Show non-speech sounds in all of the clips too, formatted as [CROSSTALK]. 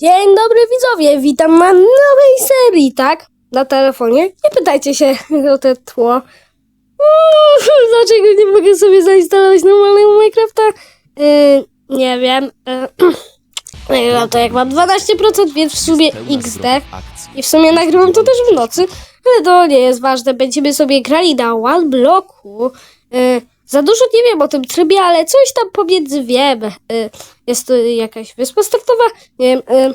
Dzień dobry widzowie, witam na nowej serii, tak? Na telefonie. Nie pytajcie się o te tło. Mm, [LAUGHS] Dlaczego nie mogę sobie zainstalować normalnego Minecrafta? Yy, nie wiem. Yy, [CLEARS THROAT] nagrywam to jak mam 12%, więc w sumie XD. I w sumie nagrywam to też w nocy, ale to nie jest ważne. Będziemy sobie grali na One Blocku. Yy, za dużo nie wiem o tym trybie, ale coś tam pomiędzy wiem. Yy, jest to jakaś wyspa startowa? Nie wiem.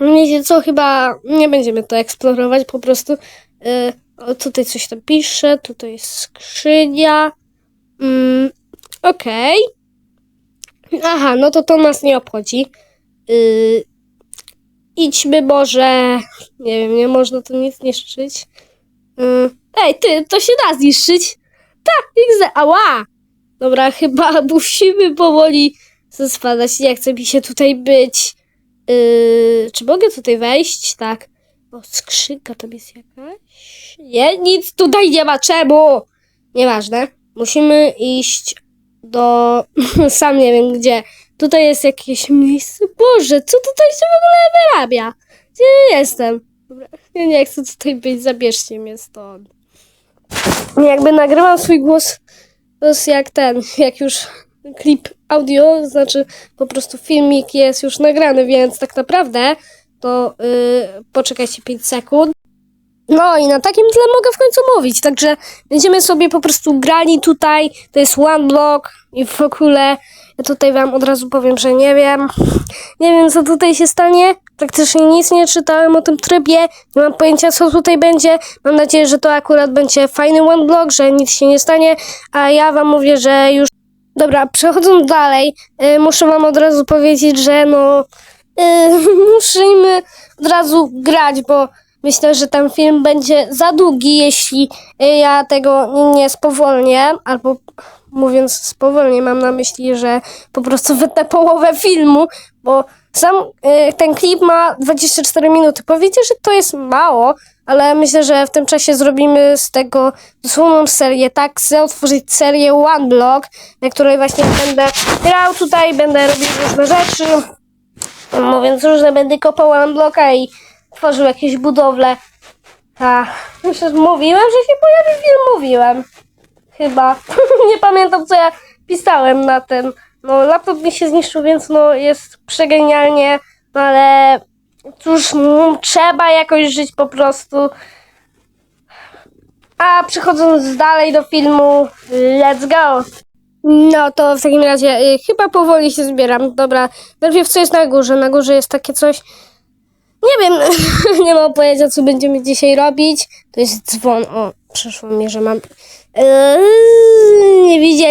Wiecie co, chyba nie będziemy to eksplorować po prostu. O, tutaj coś tam pisze, tutaj jest skrzynia. Mm, Okej. Aha, no to to nas nie obchodzi. Yy, idźmy może... Nie wiem, nie można tu nic niszczyć. Yy, ej, ty, to się da zniszczyć. Tak, XD, ała! Dobra, [LAUGHS] chyba musimy powoli spadać. Nie chce mi się tutaj być. Yy, czy mogę tutaj wejść? Tak. O, skrzynka tam jest jakaś? Nie, nic tutaj nie ma. Czemu? Nieważne. Musimy iść do... [LAUGHS] Sam nie wiem gdzie. Tutaj jest jakieś miejsce. Boże, co tutaj się w ogóle wyrabia? Gdzie ja jestem? Dobra, [LAUGHS] ja nie chcę tutaj być. Zabierzcie mnie stąd. Jakby nagrywam swój głos jest jak ten, jak już klip audio, znaczy po prostu filmik jest już nagrany, więc tak naprawdę to yy, poczekajcie 5 sekund. No i na takim tle mogę w końcu mówić, także będziemy sobie po prostu grali tutaj, to jest one block i w ogóle tutaj wam od razu powiem, że nie wiem, nie wiem co tutaj się stanie, praktycznie nic nie czytałem o tym trybie, nie mam pojęcia co tutaj będzie, mam nadzieję, że to akurat będzie fajny one block, że nic się nie stanie, a ja wam mówię, że już Dobra, przechodząc dalej, y, muszę wam od razu powiedzieć, że no y, [LAUGHS] musimy od razu grać, bo myślę, że ten film będzie za długi, jeśli y, ja tego nie spowolnię, albo mówiąc spowolnię, mam na myśli, że po prostu wytnę połowę filmu, bo sam y, ten klip ma 24 minuty. Powiecie, że to jest mało, ale myślę, że w tym czasie zrobimy z tego dosłowną serię, tak? Chcę otworzyć serię One Block, na której właśnie będę grał tutaj, będę robił różne rzeczy. Mówiąc różne, będę kopał One Blocka i tworzył jakieś budowle. Myślę, że mówiłem, że się pojawi film, mówiłem. Chyba. [LAUGHS] Nie pamiętam, co ja pisałem na ten. No, laptop mi się zniszczył, więc no, jest przegenialnie, no ale cóż, mm, trzeba jakoś żyć po prostu. A przechodząc dalej do filmu, let's go! No to w takim razie y, chyba powoli się zbieram. Dobra, najpierw co jest na górze? Na górze jest takie coś. Nie wiem, [LAUGHS] nie mam pojęcia, co będziemy dzisiaj robić. To jest dzwon. O, przyszło mi, że mam. Nie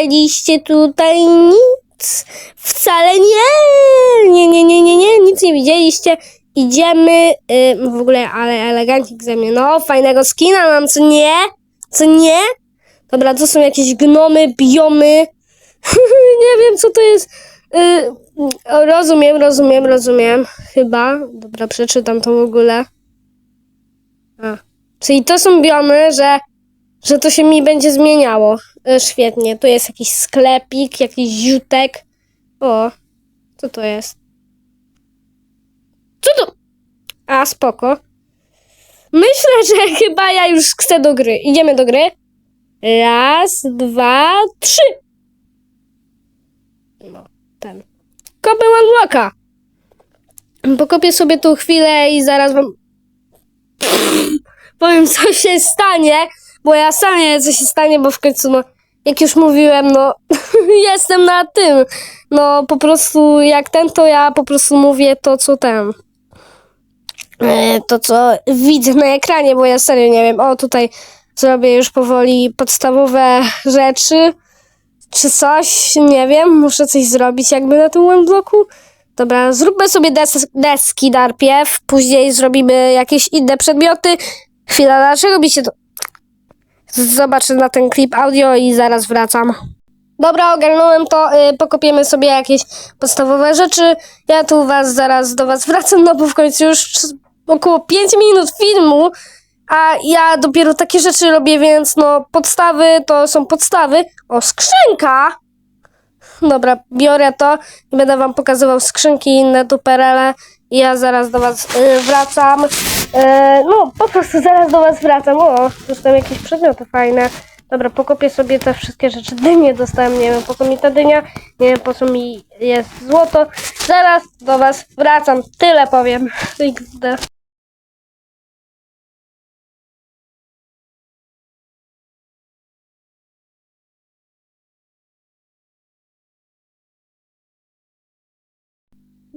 widzieliście tutaj nic? Wcale nie! Nie, nie, nie, nie, nie, nic nie widzieliście. Idziemy, y, w ogóle, ale elegancik ze mnie. No, fajnego skina mam, co nie? Co nie? Dobra, to są jakieś gnomy, biomy. [LAUGHS] nie wiem, co to jest. Y, o, rozumiem, rozumiem, rozumiem. Chyba. Dobra, przeczytam to w ogóle. A. Czyli to są biomy, że, że to się mi będzie zmieniało. Y, świetnie. Tu jest jakiś sklepik, jakiś ziutek. O, co to jest? Co to? A, spoko. Myślę, że [LAUGHS] chyba ja już chcę do gry. Idziemy do gry. Raz, dwa, trzy. No, ten. Kopę One Pokopię sobie tu chwilę i zaraz wam [LAUGHS] powiem, co się stanie, bo ja sam nie wiem, co się stanie, bo w końcu, no, jak już mówiłem, no, [LAUGHS] jestem na tym. No, po prostu, jak ten, to ja po prostu mówię to, co ten. E, To, co widzę na ekranie, bo ja serio nie wiem. O, tutaj zrobię już powoli podstawowe rzeczy czy coś, nie wiem, muszę coś zrobić jakby na tym bloku. Dobra, zróbmy sobie des deski najpierw, później zrobimy jakieś inne przedmioty. Chwila, dlaczego mi się to... Zobaczę na ten klip audio i zaraz wracam. Dobra, ogarnąłem to, y, pokopiemy sobie jakieś podstawowe rzeczy. Ja tu was zaraz do was wracam, no bo w końcu już około 5 minut filmu, a ja dopiero takie rzeczy robię, więc no podstawy to są podstawy. O, skrzynka! Dobra, biorę to i będę wam pokazywał skrzynki i inne duperele. Ja zaraz do was y, wracam. Y, no, po prostu zaraz do was wracam. O, dostałem jakieś przedmioty fajne. Dobra, pokopię sobie te wszystkie rzeczy. Dynię dostałem, nie wiem po co mi ta dynia, nie wiem po co mi jest złoto. Zaraz do was wracam, tyle powiem. [LAUGHS] XD.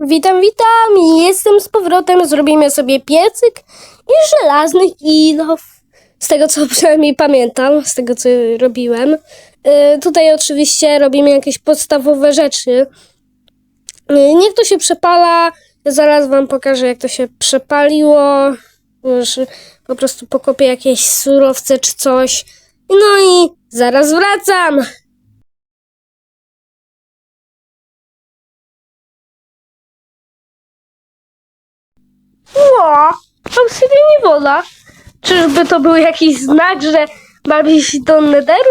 Witam, witam! Jestem z powrotem. Zrobimy sobie piecyk i żelaznych ilów. Z tego co [LAUGHS] przynajmniej pamiętam, z tego co robiłem. Yy, tutaj oczywiście robimy jakieś podstawowe rzeczy. Yy, niech to się przepala. Zaraz wam pokażę, jak to się przepaliło. Już po prostu pokopię jakieś surowce czy coś. No i zaraz wracam. Ło, obsydianie woda. Czyżby to był jakiś znak, że mamy iść do Netheru?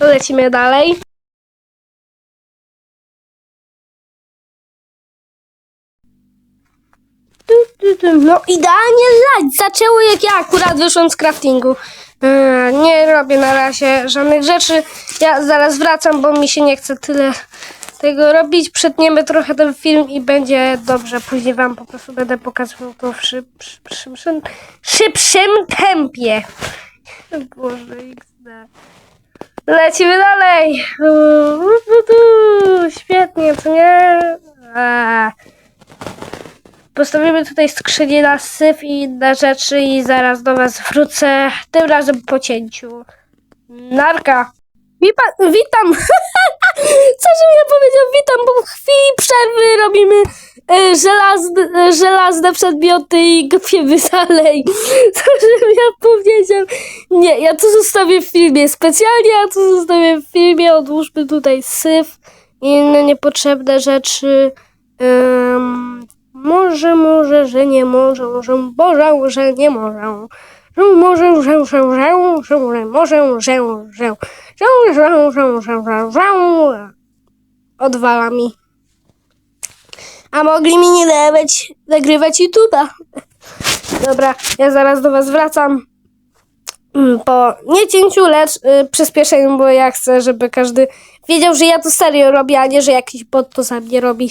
[LAUGHS] Lecimy dalej. No idealnie lać zaczęło jak ja akurat wyszłam z craftingu. Nie robię na razie żadnych rzeczy. Ja zaraz wracam, bo mi się nie chce tyle tego robić. Przetniemy trochę ten film i będzie dobrze. Później wam po prostu będę pokazywał to w szyb, szyb, szybszym, szybszym tempie. Boże, XD. Lecimy dalej. Świetnie, co nie? Postawimy tutaj skrzynię na syf i inne rzeczy i zaraz do was wrócę. Tym razem po cięciu. Narka. Witam. [LAUGHS] Co żebym ja powiedział? Witam, bo w chwili przerwy robimy e, żelazne, żelazne przedmioty i kopiemy dalej. [LAUGHS] Co żebym ja powiedział? Nie, ja to zostawię w filmie. Specjalnie ja to zostawię w filmie. Odłóżmy tutaj syf i inne niepotrzebne rzeczy. Ym, może, może, że nie może, może, Boże, że nie może. Że może, że, że, że, że, że, może, że, że, że, że, że, że, że, że. Odwala mi. A mogli mi nie dawać nagrywać YouTube'a. Dobra, ja zaraz do was wracam. Mm, Po nie cięciu, lecz y, przyspieszeniu, bo ja chcę, żeby każdy wiedział, że ja to serio robię, a nie, że jakiś bot to za mnie robi.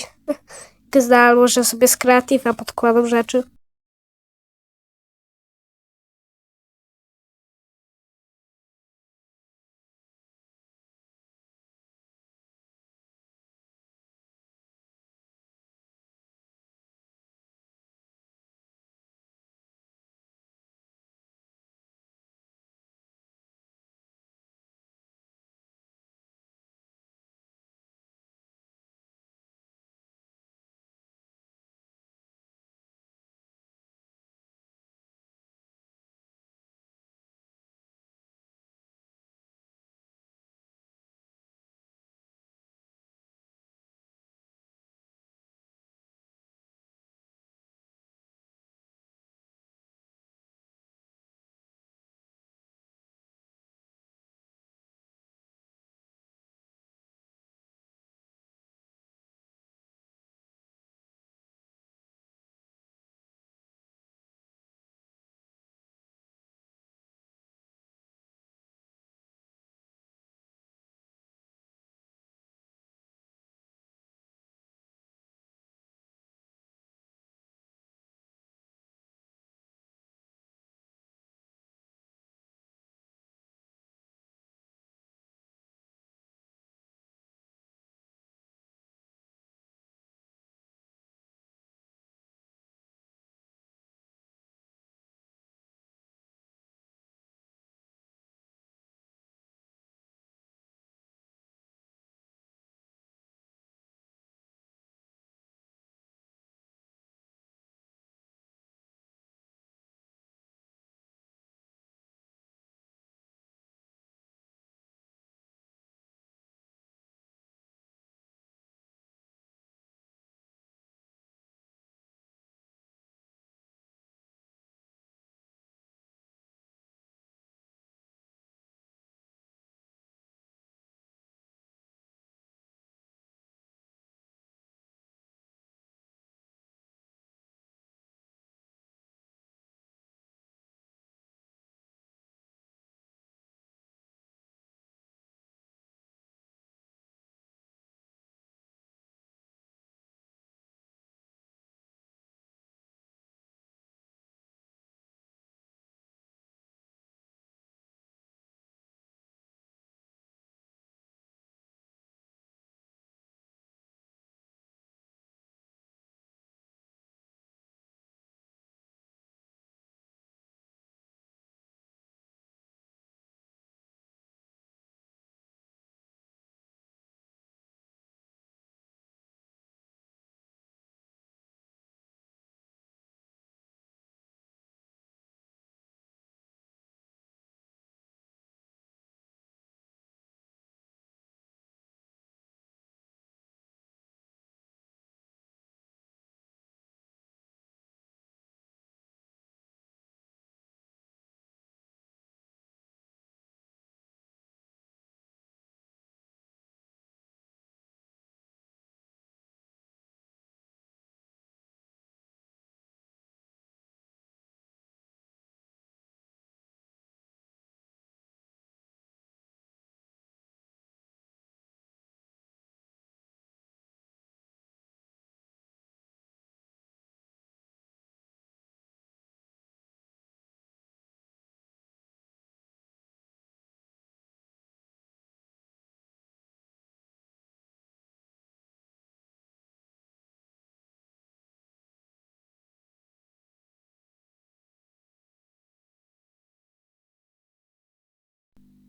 Gzda, albo że sobie z kreatywa podkładam rzeczy.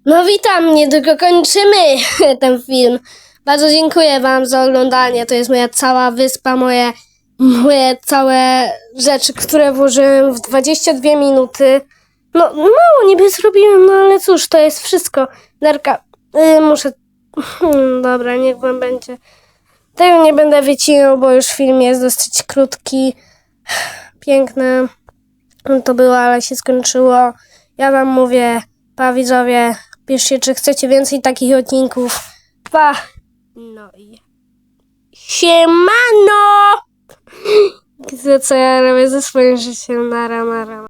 No witam, niedługo kończymy [LAUGHS] ten film. Bardzo dziękuję wam za oglądanie. To jest moja cała wyspa, moje, moje całe rzeczy, które włożyłem w 22 minuty. No, mało niby zrobiłem, no ale cóż, to jest wszystko. Nerka, y, muszę... Hmm, dobra, niech wam będzie. Tego nie będę wycinał, bo już film jest dosyć krótki. [SIGHS] Piękne to było, ale się skończyło. Ja wam mówię, pa widzowie, piszcie, czy chcecie więcej takich odcinków. Pa! No i... Siemano! [GASPS] Widzę, co ja robię ze swoim życiem. Nara, nara.